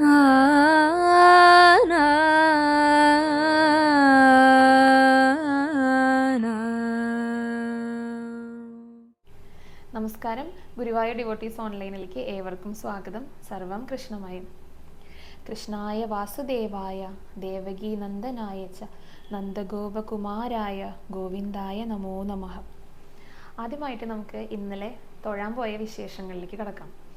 നമസ്കാരം. ഗുരുവായൂർ ഡിവോട്ടീസ് ഓൺലൈനിലേക്ക് ഏവർക്കും സ്വാഗതം. സർവം കൃഷ്ണമയം. കൃഷ്ണായ വാസുദേവായ ദേവകീ നന്ദനായ ച നന്ദഗോപകുമാരായ ഗോവിന്ദായ നമോ നമഃ. ആദ്യമായിട്ട് നമുക്ക് ഇന്നലെ തൊഴാൻ പോയ വിശേഷങ്ങളിലേക്ക് കടക്കാം.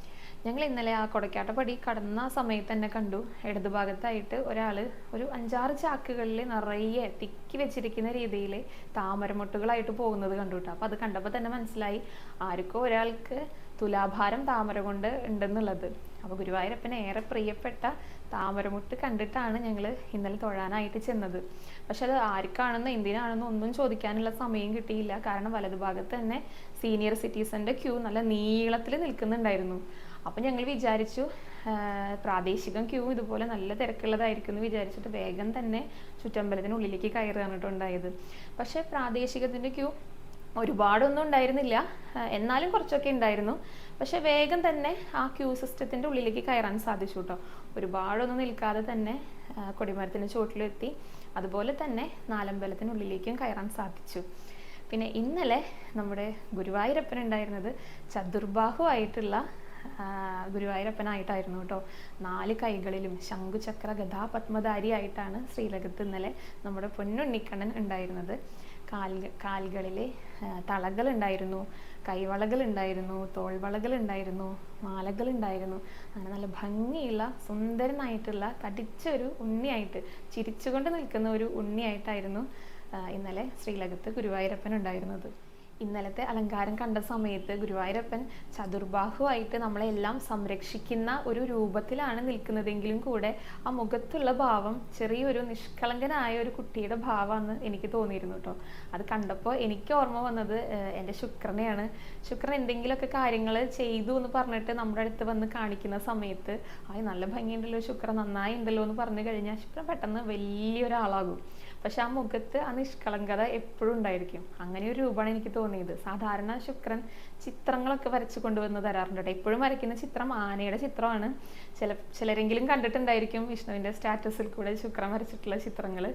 ഞങ്ങൾ ഇന്നലെ ആ കൊടക്കാട്ടപ്പടി കടന്ന സമയത്ത് തന്നെ കണ്ടു. ഇടതുഭാഗത്തായിട്ട് ഒരാൾ ഒരു അഞ്ചാറ് ചാക്കുകളിൽ നിറയെ തിക്കി വെച്ചിരിക്കുന്ന രീതിയിൽ താമരമൊട്ടുകളായിട്ട് പോകുന്നത് കണ്ടു കേട്ടോ. അപ്പോൾ അത് കണ്ടപ്പോൾ തന്നെ മനസ്സിലായി ആർക്കോ ഒരാൾക്ക് തുലാഭാരം താമര കൊണ്ട് ഉണ്ടെന്നുള്ളത്. അപ്പോൾ ഗുരുവായൂരപ്പന് ഏറെ പ്രിയപ്പെട്ട താമരമുട്ട് കണ്ടിട്ടാണ് ഞങ്ങൾ ഇന്നലെ തൊഴാനായിട്ട് ചെന്നത്. പക്ഷെ അത് ആർക്കാണെന്നോ എന്തിനാണെന്നോ ഒന്നും ചോദിക്കാനുള്ള സമയം കിട്ടിയില്ല. കാരണം വലതുഭാഗത്ത് തന്നെ സീനിയർ സിറ്റിസന്റെ ക്യൂ നല്ല നീളത്തിൽ നിൽക്കുന്നുണ്ടായിരുന്നു. അപ്പം ഞങ്ങൾ വിചാരിച്ചു പ്രാദേശികം ക്യൂ ഇതുപോലെ നല്ല തിരക്കുള്ളതായിരിക്കും എന്ന് വിചാരിച്ചിട്ട് വേഗം തന്നെ ചുറ്റമ്പലത്തിനുള്ളിലേക്ക് കയറുകയാണ് കേട്ടോ ഉണ്ടായത് പക്ഷെ പ്രാദേശികത്തിന്റെ ക്യൂ ഒരുപാടൊന്നും ഉണ്ടായിരുന്നില്ല. എന്നാലും കുറച്ചൊക്കെ ഉണ്ടായിരുന്നു. പക്ഷെ വേഗം തന്നെ ആ ക്യൂ സിസ്റ്റത്തിന്റെ ഉള്ളിലേക്ക് കയറാൻ സാധിച്ചു കേട്ടോ. ഒരുപാടൊന്നും നിൽക്കാതെ തന്നെ കൊടിമരത്തിന് ചോട്ടിലെത്തി അതുപോലെ തന്നെ നാലമ്പലത്തിനുള്ളിലേക്കും കയറാൻ സാധിച്ചു. പിന്നെ ഇന്നലെ നമ്മുടെ ഗുരുവായൂരപ്പൻ ഉണ്ടായിരുന്നത് ചതുർബാഹുവായിട്ടുള്ള ആ, ഗുരുവായൂരപ്പനായിട്ടായിരുന്നു കേട്ടോ. നാല് കൈകളിലും ശംഖുചക്ര ഗതാപത്മധാരിയായിട്ടാണ് ശ്രീലകത്ത് ഇന്നലെ നമ്മുടെ പൊന്നുണ്ണിക്കണ്ണൻ ഉണ്ടായിരുന്നത്. കാൽ ഉണ്ടായിരുന്നു തോൾവളകൾ ഉണ്ടായിരുന്നു മാലകൾ ഉണ്ടായിരുന്നു അങ്ങനെ നല്ല ഭംഗിയുള്ള സുന്ദരനായിട്ടുള്ള തടിച്ച ഒരു ഉണ്ണിയായിട്ട് ചിരിച്ചുകൊണ്ട് നിൽക്കുന്ന ഒരു ഉണ്ണിയായിട്ടായിരുന്നു ഇന്നലെ ശ്രീലകത്ത് ഗുരുവായൂരപ്പൻ ഉണ്ടായിരുന്നത്. ഇന്നലത്തെ അലങ്കാരം കണ്ട സമയത്ത് ഗുരുവായൂരപ്പൻ ചതുർബാഹുവായിട്ട് നമ്മളെല്ലാം സംരക്ഷിക്കുന്ന ഒരു രൂപത്തിലാണ് നിൽക്കുന്നതെങ്കിലും കൂടെ ആ മുഖത്തുള്ള ഭാവം ചെറിയൊരു നിഷ്കളങ്കനായ ഒരു കുട്ടിയുടെ ഭാവമാണ് എനിക്ക് തോന്നിയിരുന്നു കേട്ടോ. അത് കണ്ടപ്പോൾ എനിക്ക് ഓർമ്മ വന്നത് എന്റെ ശുക്രനെയാണ്. ശുക്രൻ എന്തെങ്കിലുമൊക്കെ കാര്യങ്ങൾ ചെയ്തു എന്ന് പറഞ്ഞിട്ട് നമ്മുടെ അടുത്ത് വന്ന് കാണിക്കുന്ന സമയത്ത് ആയി നല്ല ഭംഗിയുണ്ടല്ലോ ശുക്രൻ നന്നായി ഉണ്ടല്ലോ എന്ന് പറഞ്ഞു കഴിഞ്ഞാൽ ശുക്രൻ പെട്ടെന്ന് വലിയൊരാളാകും. പക്ഷെ ആ മുഖത്ത് ആ നിഷ്കളങ്കത എപ്പോഴും ഉണ്ടായിരിക്കും. അങ്ങനെ ഒരു രൂപമാണ് എനിക്ക് തോന്നിയത്. സാധാരണ ശുക്രൻ ചിത്രങ്ങളൊക്കെ വരച്ചു കൊണ്ടുവന്ന് തരാറുണ്ട് കേട്ടോ. എപ്പോഴും വരയ്ക്കുന്ന ചിത്രം ആനയുടെ ചിത്രമാണ്. ചില ചിലരെങ്കിലും കണ്ടിട്ടുണ്ടായിരിക്കും വിഷ്ണുവിന്റെ സ്റ്റാറ്റസിൽ കൂടെ ശുക്രൻ വരച്ചിട്ടുള്ള ചിത്രങ്ങൾ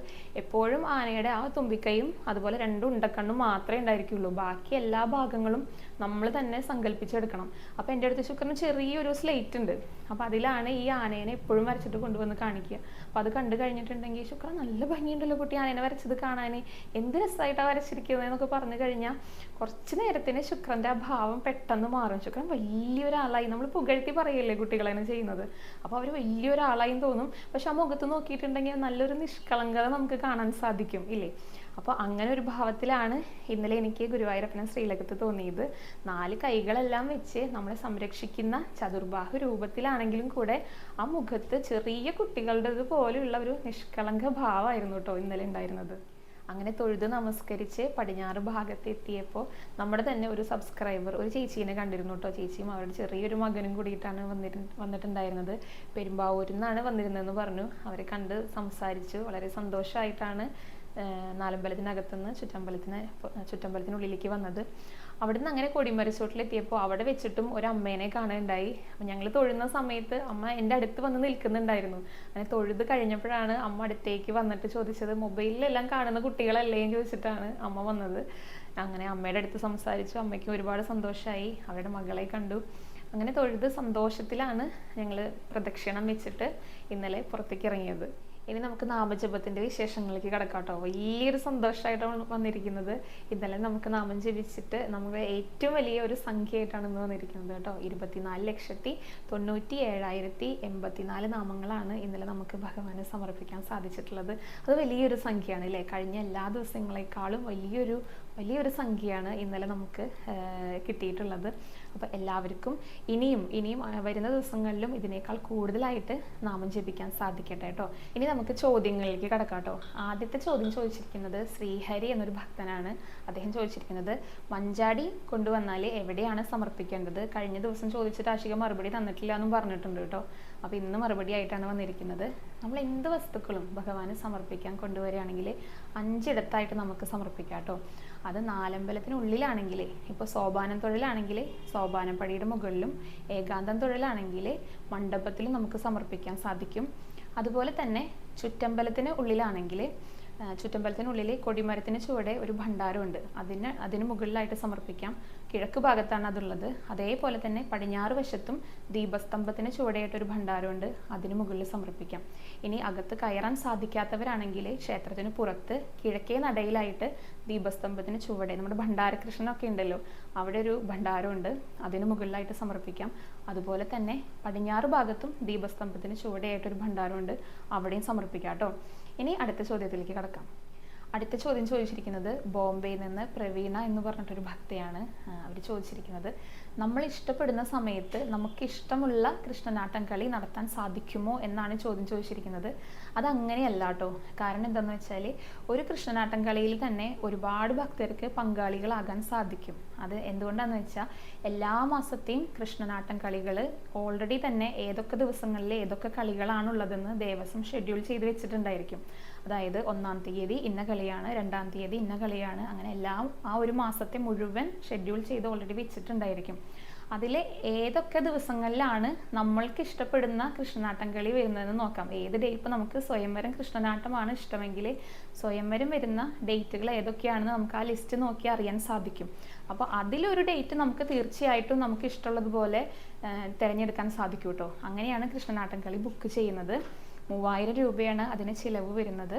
എപ്പോഴും ആനയുടെ ആ തുമ്പിക്കൈയും അതുപോലെ രണ്ടും ഉണ്ടക്കണ്ണും മാത്രമേ ഉണ്ടായിരിക്കുള്ളൂ. ബാക്കി എല്ലാ ഭാഗങ്ങളും നമ്മൾ തന്നെ സങ്കല്പിച്ചെടുക്കണം. അപ്പോൾ എന്റെ അടുത്ത് ശുക്രന് ചെറിയൊരു സ്ലേറ്റ് ഉണ്ട്. അപ്പോൾ അതിലാണ് ഈ ആനേനെ എപ്പോഴും വരച്ചിട്ട് കൊണ്ടുവന്ന് കാണിക്കുക. അപ്പോൾ അത് കണ്ടു കഴിഞ്ഞിട്ടുണ്ടെങ്കിൽ ശുക്രൻ നല്ല ഭംഗിയുണ്ടല്ലോ കുട്ടി ആനേനെ വരച്ചത് കാണാൻ എന്ത് രസമായിട്ടാണ് വരച്ചിരിക്കുന്നത് എന്നൊക്കെ പറഞ്ഞു കഴിഞ്ഞാൽ കുറച്ച് നേരത്തിന് ശുക്രന്റെ ആ ഭാവം പെട്ടെന്ന് മാറും. ശുക്രൻ വലിയൊരാളായി. നമ്മൾ പുകഴ്ത്തി പറയല്ലേ കുട്ടികളെ ചെയ്യുന്നത്. അപ്പോൾ അവർ വലിയൊരാളായി തോന്നും. പക്ഷെ ആ മുഖത്ത് നോക്കിയിട്ടുണ്ടെങ്കിൽ നല്ലൊരു നിഷ്കളങ്കത നമുക്ക് കാണാൻ സാധിക്കും ഇല്ലേ? അപ്പോൾ അങ്ങനെ ഒരു ഭാവത്തിലാണ് ഇന്നലെ എനിക്ക് ഗുരുവായൂരപ്പന ശ്രീലകത്ത് തോന്നിയത്. നാല് കൈകളെല്ലാം വെച്ച് നമ്മളെ സംരക്ഷിക്കുന്ന ചതുർബാഹു രൂപത്തിലാണെങ്കിലും കൂടെ ആ മുഖത്ത് ചെറിയ കുട്ടികളുടേത് പോലെയുള്ള ഒരു നിഷ്കളങ്ക ഭാവമായിരുന്നു കേട്ടോ ഇന്നലെ ഉണ്ടായിരുന്നത്. അങ്ങനെ തൊഴുത് നമസ്കരിച്ച് പടിഞ്ഞാറ് ഭാഗത്ത് എത്തിയപ്പോൾ നമ്മുടെ തന്നെ ഒരു സബ്സ്ക്രൈബർ ഒരു ചേച്ചീനെ കണ്ടിരുന്നു കേട്ടോ. ചേച്ചിയും അവരുടെ ചെറിയൊരു മകനും കൂടിയിട്ടാണ് വന്നിരു വന്നിട്ടുണ്ടായിരുന്നത്. പെരുമ്പാവൂരിൽ നിന്നാണ് വന്നിരുന്നതെന്ന് പറഞ്ഞു. അവരെ കണ്ട് സംസാരിച്ചു. വളരെ സന്തോഷമായിട്ടാണ് നാലമ്പലത്തിനകത്തുനിന്ന് ചുറ്റമ്പലത്തിന് ചുറ്റമ്പലത്തിനുള്ളിലേക്ക് വന്നത്. അവിടെ നിന്ന് അങ്ങനെ കൊടിമരച്ചോട്ടിലെത്തിയപ്പോൾ അവിടെ വെച്ചിട്ടും ഒരു അമ്മേനെ കാണാനുണ്ടായി. ഞങ്ങൾ തൊഴുന്ന സമയത്ത് അമ്മ എന്റെ അടുത്ത് വന്ന് നിൽക്കുന്നുണ്ടായിരുന്നു. അങ്ങനെ തൊഴുത് കഴിഞ്ഞപ്പോഴാണ് അമ്മ അടുത്തേക്ക് വന്നിട്ട് ചോദിച്ചത് മൊബൈലിലെല്ലാം കാണുന്ന കുട്ടികളല്ലേ? എന്ന് ചോദിച്ചിട്ടാണ് അമ്മ വന്നത്. അങ്ങനെ അമ്മയുടെ അടുത്ത് സംസാരിച്ചു. അമ്മയ്ക്ക് ഒരുപാട് സന്തോഷമായി അവരുടെ മകളെ കണ്ടു. അങ്ങനെ തൊഴുത് സന്തോഷത്തിലാണ് ഞങ്ങൾ പ്രദക്ഷിണം വെച്ചിട്ട് ഇന്നലെ പുറത്തേക്ക് ഇറങ്ങിയത്. ഇനി നമുക്ക് നാമജപത്തിന്റെ വിശേഷങ്ങളിലേക്ക് കിടക്കാട്ടോ കേട്ടോ. വലിയൊരു സന്തോഷമായിട്ടാണ് വന്നിരിക്കുന്നത്. ഇന്നലെ നമുക്ക് നാമം ജപിച്ചിട്ട് നമുക്ക് ഏറ്റവും വലിയ ഒരു സംഖ്യയായിട്ടാണ് ഇന്ന് വന്നിരിക്കുന്നത് കേട്ടോ. ഇരുപത്തിനാല് ലക്ഷത്തി തൊണ്ണൂറ്റി ഏഴായിരത്തി എൺപത്തിനാല് നാമങ്ങളാണ് ഇന്നലെ നമുക്ക് ഭഗവാനെ സമർപ്പിക്കാൻ സാധിച്ചിട്ടുള്ളത്. അത് വലിയൊരു സംഖ്യയാണ് അല്ലേ? കഴിഞ്ഞ എല്ലാ ദിവസങ്ങളെക്കാളും വലിയൊരു വലിയൊരു സംഖ്യയാണ് ഇന്നലെ നമുക്ക് കിട്ടിയിട്ടുള്ളത്. അപ്പോൾ എല്ലാവർക്കും ഇനിയും ഇനിയും വരുന്ന ദിവസങ്ങളിലും ഇതിനേക്കാൾ കൂടുതലായിട്ട് നാമം ജപിക്കാൻ സാധിക്കട്ടെ കേട്ടോ ഇനി നമുക്ക് ചോദ്യങ്ങളിലേക്ക് കടക്കാം കേട്ടോ ആദ്യത്തെ ചോദ്യം ചോദിച്ചിരിക്കുന്നത് ശ്രീഹരി എന്നൊരു ഭക്തനാണ്. അദ്ദേഹം ചോദിച്ചിരിക്കുന്നത് മഞ്ചാടി കൊണ്ടുവന്നാൽ എവിടെയാണ് സമർപ്പിക്കേണ്ടത്? കഴിഞ്ഞ ദിവസം ചോദിച്ചിട്ട് ആശിക മറുപടി തന്നിട്ടില്ല എന്നും പറഞ്ഞിട്ടുണ്ട് കേട്ടോ അപ്പോൾ ഇന്ന് മറുപടി ആയിട്ടാണ് വന്നിരിക്കുന്നത്. നമ്മൾ എന്ത് വസ്തുക്കളും ഭഗവാന് സമർപ്പിക്കാൻ കൊണ്ടുവരികയാണെങ്കിൽ അഞ്ചിടത്തായിട്ട് നമുക്ക് സമർപ്പിക്കാം കേട്ടോ. അത് നാലമ്പലത്തിനുള്ളിലാണെങ്കിൽ ഇപ്പോൾ സോപാനം തൊഴിലാണെങ്കിൽ സോപാനം പടിയുടെ മുകളിലും ഏകാന്തം തൊഴിലാണെങ്കിൽ മണ്ഡപത്തിലും നമുക്ക് സമർപ്പിക്കാൻ സാധിക്കും. അതുപോലെ തന്നെ ചുറ്റമ്പലത്തിന് ഉള്ളിലാണെങ്കിൽ ചുറ്റമ്പലത്തിനുള്ളിൽ കൊടിമരത്തിന് ചുവടെ ഒരു ഭണ്ഡാരമുണ്ട്. അതിന് അതിന് മുകളിലായിട്ട് സമർപ്പിക്കാം. കിഴക്ക് ഭാഗത്താണ് അതുള്ളത്. അതേപോലെ തന്നെ പടിഞ്ഞാറ് വശത്തും ദീപസ്തംഭത്തിന് ചുവടെയായിട്ട് ഒരു ഭണ്ഡാരമുണ്ട്. അതിന് മുകളിൽ സമർപ്പിക്കാം. ഇനി അകത്ത് കയറാൻ സാധിക്കാത്തവരാണെങ്കിൽ ക്ഷേത്രത്തിന് പുറത്ത് കിഴക്കേ നടയിലായിട്ട് ദീപസ്തംഭത്തിന് ചുവടെ നമ്മുടെ ഭണ്ഡാരകൃഷ്ണനൊക്കെ ഉണ്ടല്ലോ അവിടെ ഒരു ഭണ്ഡാരമുണ്ട്. അതിന് മുകളിലായിട്ട് സമർപ്പിക്കാം. അതുപോലെ തന്നെ പടിഞ്ഞാറ് ഭാഗത്തും ദീപസ്തംഭത്തിന് ചുവടെയായിട്ടൊരു ഭണ്ഡാരമുണ്ട്. അവിടെയും സമർപ്പിക്കാം കേട്ടോ. ഇനി അടുത്ത ചോദ്യത്തിലേക്ക് കടക്കാം. അടുത്ത ചോദ്യം ചോദിച്ചിരിക്കുന്നത് ബോംബെയിൽ നിന്ന് പ്രവീണ എന്ന് പറഞ്ഞിട്ടൊരു ഭക്തയാണ് അവർ ചോദിച്ചിരിക്കുന്നത്. നമ്മൾ ഇഷ്ടപ്പെടുന്ന സമയത്ത് നമുക്ക് ഇഷ്ടമുള്ള കൃഷ്ണനാട്ടം കളി നടത്താൻ സാധിക്കുമോ? എന്നാണ് ചോദ്യം ചോദിച്ചിരിക്കുന്നത്. അത് അങ്ങനെയല്ല കേട്ടോ കാരണം എന്താണെന്ന് വെച്ചാൽ ഒരു കൃഷ്ണനാട്ടം കളിയിൽ തന്നെ ഒരുപാട് ഭക്തർക്ക് പങ്കാളികളാകാൻ സാധിക്കും. അത് എന്തുകൊണ്ടാണെന്ന് വെച്ചാൽ എല്ലാ മാസത്തെയും കൃഷ്ണനാട്ടം കളികൾ ഓൾറെഡി തന്നെ ഏതൊക്കെ ദിവസങ്ങളിൽ ഏതൊക്കെ കളികളാണുള്ളതെന്ന് ദേവസ്വം ഷെഡ്യൂൾ ചെയ്ത് വെച്ചിട്ടുണ്ടായിരിക്കും. അതായത് ഒന്നാം തീയതി ഇന്ന കളിയാണ് രണ്ടാം തീയതി ഇന്ന കളിയാണ് അങ്ങനെ എല്ലാം ആ ഒരു മാസത്തെ മുഴുവൻ ഷെഡ്യൂൾ ചെയ്ത് ഓൾറെഡി വെച്ചിട്ടുണ്ടായിരിക്കും. അതിൽ ഏതൊക്കെ ദിവസങ്ങളിലാണ് നമ്മൾക്ക് ഇഷ്ടപ്പെടുന്ന കൃഷ്ണനാട്ടം കളി വരുന്നതെന്ന് നോക്കാം. ഏത് ഡേ ഇപ്പം നമുക്ക് സ്വയംവരം കൃഷ്ണനാട്ടമാണ് ഇഷ്ടമെങ്കിൽ സ്വയംവരം വരുന്ന ഡേറ്റുകൾ ഏതൊക്കെയാണെന്ന് നമുക്ക് ആ ലിസ്റ്റ് നോക്കി അറിയാൻ സാധിക്കും. അപ്പോൾ അതിലൊരു ഡേറ്റ് നമുക്ക് തീർച്ചയായിട്ടും നമുക്ക് ഇഷ്ടമുള്ളതുപോലെ തിരഞ്ഞെടുക്കാൻ സാധിക്കും കേട്ടോ അങ്ങനെയാണ് കൃഷ്ണനാട്ടം കളി ബുക്ക് ചെയ്യുന്നത്. മൂവായിരം രൂപയാണ് അതിന് ചിലവ് വരുന്നത്.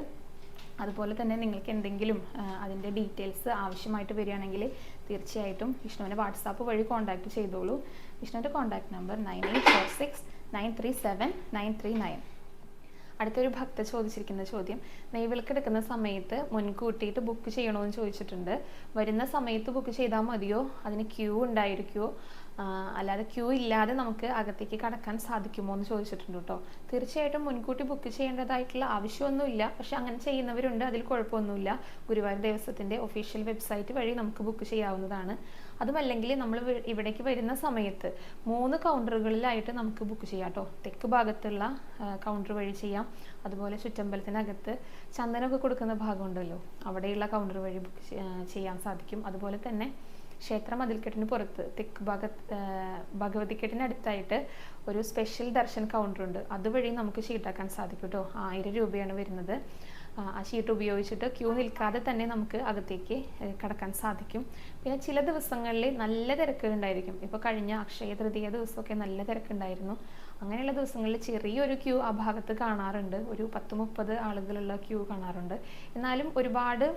അതുപോലെ തന്നെ നിങ്ങൾക്ക് എന്തെങ്കിലും അതിന്റെ ഡീറ്റെയിൽസ് ആവശ്യമായിട്ട് വരികയാണെങ്കിൽ തീർച്ചയായിട്ടും വിഷ്ണുവിനെ വാട്സാപ്പ് വഴി കോൺടാക്റ്റ് ചെയ്തോളൂ. വിഷ്ണുവിന്റെ contact number nine eight four six nine three seven nine three nine അടുത്തൊരു ഭക്ത ചോദിച്ചിരിക്കുന്ന ചോദ്യം. നെയ്വിളക്കെടുക്കുന്ന സമയത്ത് മുൻകൂട്ടിയിട്ട് ബുക്ക് ചെയ്യണമെന്ന് ചോദിച്ചിട്ടുണ്ട്. വരുന്ന സമയത്ത് ബുക്ക് ചെയ്താൽ മതിയോ? അതിന് ക്യൂ ഉണ്ടായിരിക്കുമോ അല്ലാതെ ക്യൂ ഇല്ലാതെ നമുക്ക് അകത്തേക്ക് കടക്കാൻ സാധിക്കുമോ എന്ന് ചോദിച്ചിട്ടുണ്ട് കേട്ടോ തീർച്ചയായിട്ടും മുൻകൂട്ടി ബുക്ക് ചെയ്യേണ്ടതായിട്ടുള്ള ആവശ്യമൊന്നുമില്ല. പക്ഷെ അങ്ങനെ ചെയ്യുന്നവരുണ്ട് അതിൽ കുഴപ്പമൊന്നുമില്ല. ഗുരുവായൂർ ദേവസ്വത്തിന്റെ ഒഫീഷ്യൽ വെബ്സൈറ്റ് വഴി നമുക്ക് ബുക്ക് ചെയ്യാവുന്നതാണ്. അതുമല്ലെങ്കിൽ നമ്മൾ ഇവിടേക്ക് വരുന്ന സമയത്ത് മൂന്ന് കൗണ്ടറുകളിലായിട്ട് നമുക്ക് ബുക്ക് ചെയ്യാം കേട്ടോ തെക്ക് ഭാഗത്തുള്ള കൗണ്ടർ വഴി ചെയ്യാം. അതുപോലെ ചുറ്റമ്പലത്തിനകത്ത് ചന്ദനമൊക്കെ കൊടുക്കുന്ന ഭാഗമുണ്ടല്ലോ അവിടെയുള്ള കൗണ്ടർ വഴി ബുക്ക് ചെയ്യാൻ സാധിക്കും. അതുപോലെ തന്നെ ക്ഷേത്ര മതിൽക്കെട്ടിന് പുറത്ത് തെക്ക് ഭാഗത്ത് ഭഗവതിക്കെട്ടിന് അടുത്തായിട്ട് ഒരു സ്പെഷ്യൽ ദർശൻ കൗണ്ടർ ഉണ്ട്. അതുവഴി നമുക്ക് ഷീട്ടാക്കാൻ സാധിക്കും കേട്ടോ ആയിരം രൂപയാണ് വരുന്നത്. ആ, ഷീട്ട് ഉപയോഗിച്ചിട്ട് ക്യൂ നിൽക്കാതെ തന്നെ നമുക്ക് അകത്തേക്ക് കടക്കാൻ സാധിക്കും. പിന്നെ ചില ദിവസങ്ങളിൽ നല്ല തിരക്കുണ്ടായിരിക്കും ഇപ്പോൾ കഴിഞ്ഞ അക്ഷയ തൃതീയ ദിവസമൊക്കെ നല്ല തിരക്കുണ്ടായിരുന്നു. അങ്ങനെയുള്ള ദിവസങ്ങളിൽ ചെറിയൊരു ക്യൂ ആ ഭാഗത്ത് കാണാറുണ്ട്. ഒരു പത്ത് മുപ്പത് ആളുകളുള്ള ക്യൂ കാണാറുണ്ട്. എന്നാലും ഒരുപാട്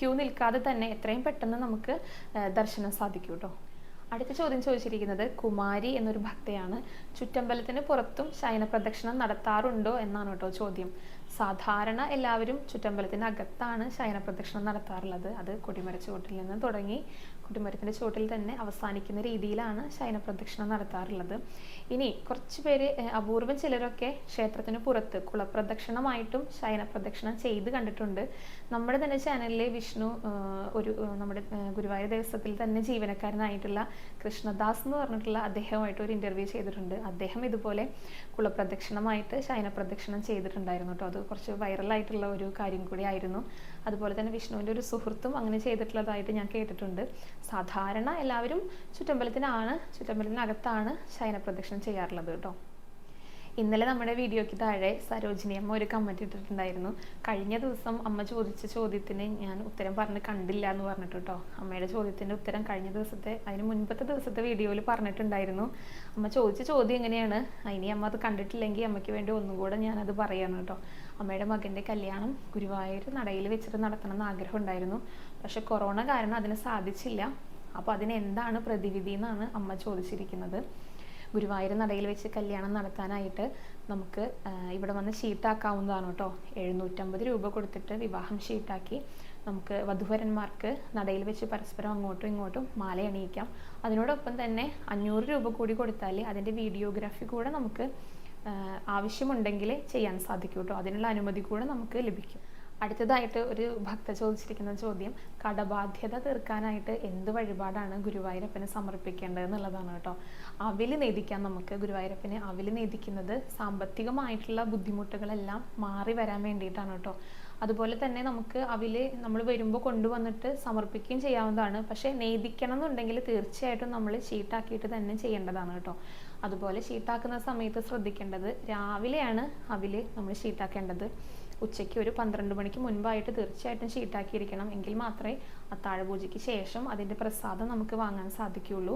ക്യൂ നിൽക്കാതെ തന്നെ എത്രയും പെട്ടെന്ന് നമുക്ക് ദർശനം സാധിക്കും കേട്ടോ അടുത്ത ചോദ്യം ചോദിച്ചിരിക്കുന്നത് കുമാരി എന്നൊരു ഭക്തയാണ് ചുറ്റമ്പലത്തിന് പുറത്തും ശയന പ്രദക്ഷിണം നടത്താറുണ്ടോ എന്നാണ് കേട്ടോ ചോദ്യം. സാധാരണ എല്ലാവരും ചുറ്റമ്പലത്തിന് അകത്താണ് ശയന പ്രദക്ഷിണം നടത്താറുള്ളത്. അത് കൊടിമര നിന്ന് തുടങ്ങി കൊടിമരത്തിന്റെ ചുവട്ടിൽ തന്നെ അവസാനിക്കുന്ന രീതിയിലാണ് ശയന പ്രദക്ഷിണം നടത്താറുള്ളത്. ഇനി കുറച്ച് പേര് അപൂർവം ചിലരൊക്കെ ക്ഷേത്രത്തിന് പുറത്ത് കുളപ്രദക്ഷിണമായിട്ടും ശയന പ്രദക്ഷിണം ചെയ്ത് കണ്ടിട്ടുണ്ട്. നമ്മുടെ തന്നെ ചാനലിലെ വിഷ്ണു ഒരു നമ്മുടെ ഗുരുവായൂർ ദേവസ്വത്തിൽ തന്നെ ജീവനക്കാരനായിട്ടുള്ള കൃഷ്ണദാസ് എന്ന് പറഞ്ഞിട്ടുള്ള അദ്ദേഹമായിട്ട് ഒരു ഇന്റർവ്യൂ ചെയ്തിട്ടുണ്ട്. അദ്ദേഹം ഇതുപോലെ കുളപ്രദക്ഷിണമായിട്ട് ശയന പ്രദക്ഷിണം ചെയ്തിട്ടുണ്ടായിരുന്നു കേട്ടോ. അത് കുറച്ച് വൈറലായിട്ടുള്ള ഒരു കാര്യം കൂടി ആയിരുന്നു അതുപോലെ തന്നെ വിഷ്ണുവിന്റെ ഒരു സുഹൃത്തും അങ്ങനെ ചെയ്തിട്ടുള്ളതായിട്ട് ഞാൻ കേട്ടിട്ടുണ്ട്. സാധാരണ എല്ലാവരും ചുറ്റമ്പലത്തിനാണ് ചുറ്റമ്പലത്തിനകത്താണ് ശയന പ്രദക്ഷിണം ചെയ്യാറുള്ളത് കേട്ടോ. ഇന്നലെ നമ്മുടെ വീഡിയോയ്ക്ക് താഴെ സരോജിനി അമ്മ ഒരു കമന്റ് ഇട്ടിട്ടുണ്ടായിരുന്നു. കഴിഞ്ഞ ദിവസം അമ്മ ചോദിച്ച ചോദ്യത്തിന് ഞാൻ ഉത്തരം പറഞ്ഞ് കണ്ടില്ല എന്ന് പറഞ്ഞിട്ട് കേട്ടോ. അമ്മയുടെ ചോദ്യത്തിന്റെ ഉത്തരം കഴിഞ്ഞ ദിവസത്തെ അതിന് മുൻപത്തെ ദിവസത്തെ വീഡിയോയിൽ പറഞ്ഞിട്ടുണ്ടായിരുന്നു. അമ്മ ചോദിച്ച ചോദ്യം എങ്ങനെയാണ്? ഇനി അമ്മ അത് കണ്ടിട്ടില്ലെങ്കിൽ അമ്മയ്ക്ക് വേണ്ടി ഒന്നും കൂടെ ഞാനത് പറയാണ് കേട്ടോ. അമ്മയുടെ മകന്റെ കല്യാണം ഗുരുവായൂർ നടയിൽ വെച്ചിട്ട് നടത്തണം എന്ന് ആഗ്രഹം ഉണ്ടായിരുന്നു. പക്ഷെ കൊറോണ കാരണം അതിന് സാധിച്ചില്ല. അപ്പോൾ അതിന് എന്താണ് പ്രതിവിധി എന്നാണ് അമ്മ ചോദിച്ചിരിക്കുന്നത്. ഗുരുവായൂർ നടയിൽ വെച്ച് കല്യാണം നടത്താനായിട്ട് നമുക്ക് ഇവിടെ വന്ന് ഷീട്ടാക്കാവുന്നതാണ് കേട്ടോ. എഴുന്നൂറ്റമ്പത് രൂപ കൊടുത്തിട്ട് വിവാഹം ഷീട്ടാക്കി നമുക്ക് വധുവരന്മാർക്ക് നടയിൽ വെച്ച് പരസ്പരം അങ്ങോട്ടും ഇങ്ങോട്ടും മാല അണിയിക്കാം. അതിനോടൊപ്പം തന്നെ അഞ്ഞൂറ് രൂപ കൂടി കൊടുത്താൽ അതിന്റെ വീഡിയോഗ്രാഫി കൂടെ നമുക്ക് ആവശ്യമുണ്ടെങ്കിൽ ചെയ്യാൻ സാധിക്കും കേട്ടോ. അതിനുള്ള അനുമതി കൂടെ നമുക്ക് ലഭിക്കും. അടുത്തതായിട്ട് ഒരു ഭക്ത ചോദിച്ചിരിക്കുന്ന ചോദ്യം കടബാധ്യത തീർക്കാനായിട്ട് എന്ത് വഴിപാടാണ് ഗുരുവായൂരപ്പന് സമർപ്പിക്കേണ്ടത് എന്നുള്ളതാണ് കേട്ടോ. അവിൽ നേദിക്കാം നമുക്ക്. ഗുരുവായൂരപ്പന് അവിൽ നേദിക്കുന്നത് സാമ്പത്തികമായിട്ടുള്ള ബുദ്ധിമുട്ടുകളെല്ലാം മാറി വരാൻ വേണ്ടിയിട്ടാണ് കേട്ടോ. അതുപോലെ തന്നെ നമുക്ക് അവിൽ നമ്മൾ വരുമ്പോൾ കൊണ്ടുവന്നിട്ട് സമർപ്പിക്കുകയും ചെയ്യാവുന്നതാണ്. പക്ഷേ നേദിക്കണം എന്നുണ്ടെങ്കിൽ തീർച്ചയായിട്ടും നമ്മൾ ചീട്ടാക്കിയിട്ട് തന്നെ ചെയ്യേണ്ടതാണ് കേട്ടോ. അതുപോലെ ഷീട്ടാക്കുന്ന സമയത്ത് ശ്രദ്ധിക്കേണ്ടത് രാവിലെയാണ് അവിൽ നമ്മൾ ഷീട്ടാക്കേണ്ടത്. ഉച്ചയ്ക്ക് ഒരു പന്ത്രണ്ട് മണിക്ക് മുൻപായിട്ട് തീർച്ചയായിട്ടും ഷീട്ടാക്കിയിരിക്കണം. എങ്കിൽ മാത്രമേ ആ പൂജയ്ക്ക് ശേഷം അതിന്റെ പ്രസാദം നമുക്ക് വാങ്ങാൻ സാധിക്കുകയുള്ളൂ.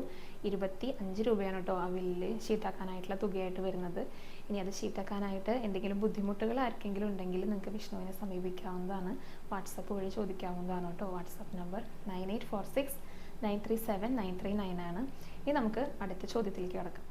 ഇരുപത്തി അഞ്ച് രൂപയാണ് കേട്ടോ അവിൽ ഷീട്ടാക്കാനായിട്ടുള്ള തുകയായിട്ട് വരുന്നത്. ഇനി അത് ഷീട്ടാക്കാനായിട്ട് എന്തെങ്കിലും ബുദ്ധിമുട്ടുകൾ ആർക്കെങ്കിലും ഉണ്ടെങ്കിൽ നിങ്ങൾക്ക് വിഷ്ണുവിനെ സമീപിക്കാവുന്നതാണ്. വാട്സപ്പ് വഴി ചോദിക്കാവുന്നതാണ് കേട്ടോ. WhatsApp number nine eight four six nine three seven nine three nine ആണ്. ഇനി നമുക്ക് അടുത്ത ചോദ്യത്തിലേക്ക് കിടക്കാം.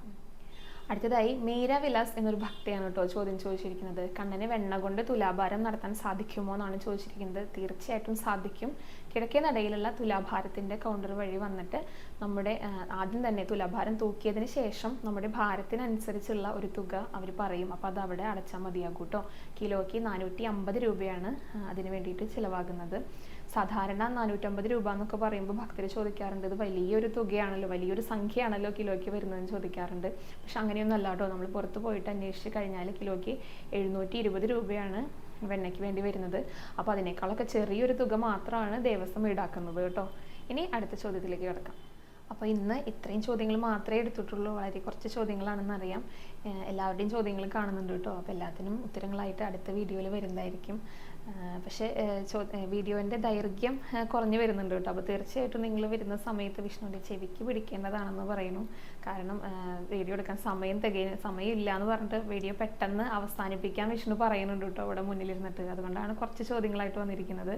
അടുത്തതായി മീര വിലാസ് എന്നൊരു ഭക്തയാണ് കേട്ടോ ചോദ്യം ചോദിച്ചിരിക്കുന്നത്. കണ്ണന് വെണ്ണ കൊണ്ട് തുലാഭാരം നടത്താൻ സാധിക്കുമോ എന്നാണ് ചോദിച്ചിരിക്കുന്നത്. തീർച്ചയായിട്ടും സാധിക്കും. കിഴക്കേ നടയിലുള്ള തുലാഭാരത്തിന്റെ കൗണ്ടർ വഴി വന്നിട്ട് നമ്മുടെ ആദ്യം തന്നെ തുലാഭാരം തൂക്കിയതിന് ശേഷം നമ്മുടെ ഭാരത്തിനനുസരിച്ചുള്ള ഒരു തുക അവർ പറയും. അപ്പോൾ അത് അവിടെ അടച്ചാൽ മതിയാകും കേട്ടോ കിലോയ്ക്ക് നാനൂറ്റി അമ്പത് രൂപയാണ് അതിന് വേണ്ടിയിട്ട് ചിലവാകുന്നത്. സാധാരണ നാനൂറ്റമ്പത് രൂപ എന്നൊക്കെ പറയുമ്പോൾ ഭക്തർ ചോദിക്കാറുണ്ട് ഇത് വലിയൊരു തുകയാണല്ലോ വലിയൊരു സംഖ്യയാണല്ലോ കിലോയ്ക്ക് വരുന്നതെന്ന് ചോദിക്കാറുണ്ട്. പക്ഷെ അങ്ങനെയൊന്നും അല്ല കേട്ടോ. നമ്മൾ പുറത്ത് പോയിട്ട് അന്വേഷിച്ച് കഴിഞ്ഞാൽ കിലോയ്ക്ക് എഴുന്നൂറ്റി ഇരുപത് രൂപയാണ് വെണ്ണയ്ക്ക് വേണ്ടി വരുന്നത്. അപ്പോൾ അതിനേക്കാളൊക്കെ ചെറിയൊരു തുക മാത്രമാണ് ദേവസ്വം ഈടാക്കുന്നത് കേട്ടോ. ഇനി അടുത്ത ചോദ്യത്തിലേക്ക് കിടക്കാം. അപ്പോൾ ഇന്ന് ഇത്രയും ചോദ്യങ്ങൾ മാത്രമേ എടുത്തിട്ടുള്ളൂ. വളരെ കുറച്ച് ചോദ്യങ്ങളാണെന്ന് അറിയാം. എല്ലാവരുടെയും ചോദ്യങ്ങൾ കാണുന്നുണ്ട് കേട്ടോ. അപ്പോൾ എല്ലാത്തിനും ഉത്തരങ്ങളായിട്ട് അടുത്ത വീഡിയോയിൽ വരുന്നതായിരിക്കും. പക്ഷേ ചോ വീഡിയോന്റെ ദൈർഘ്യം കുറഞ്ഞു വരുന്നുണ്ട് കേട്ടോ. അപ്പോൾ തീർച്ചയായിട്ടും നിങ്ങൾ വരുന്ന സമയത്ത് വിഷ്ണുവിന്റെ ചെവിക്ക് പിടിക്കേണ്ടതാണെന്ന് പറയുന്നു കാരണം വീഡിയോ എടുക്കാൻ സമയം തികയ സമയമില്ല എന്ന് പറഞ്ഞിട്ട് വീഡിയോ പെട്ടെന്ന് അവസാനിപ്പിക്കാൻ വിഷ്ണു പറയുന്നുണ്ട് കേട്ടോ ഇവിടെ മുന്നിലിരുന്നിട്ട്. അതുകൊണ്ടാണ് കുറച്ച് ചോദ്യങ്ങളായിട്ട് വന്നിരിക്കുന്നത്.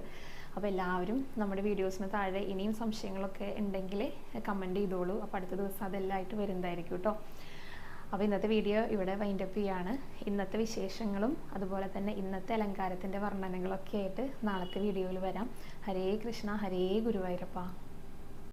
അപ്പോൾ എല്ലാവരും നമ്മുടെ വീഡിയോസിന് താഴെ ഇനിയും സംശയങ്ങളൊക്കെ ഉണ്ടെങ്കിൽ കമന്റ് ചെയ്തോളൂ. അപ്പോൾ അടുത്ത ദിവസം അതെല്ലാം ആയിട്ട് വരുന്നതായിരിക്കും കേട്ടോ. അപ്പോൾ ഇന്നത്തെ വീഡിയോ ഇവിടെ വൈൻഡപ്പ് ചെയ്യാണ്. ഇന്നത്തെ വിശേഷങ്ങളും അതുപോലെ തന്നെ ഇന്നത്തെ അലങ്കാരത്തിന്റെ വർണനകളൊക്കെ ആയിട്ട് നാളത്തെ വീഡിയോയിൽ വരാം. ഹരേ കൃഷ്ണ ഹരേ ഗുരുവായൂരപ്പ.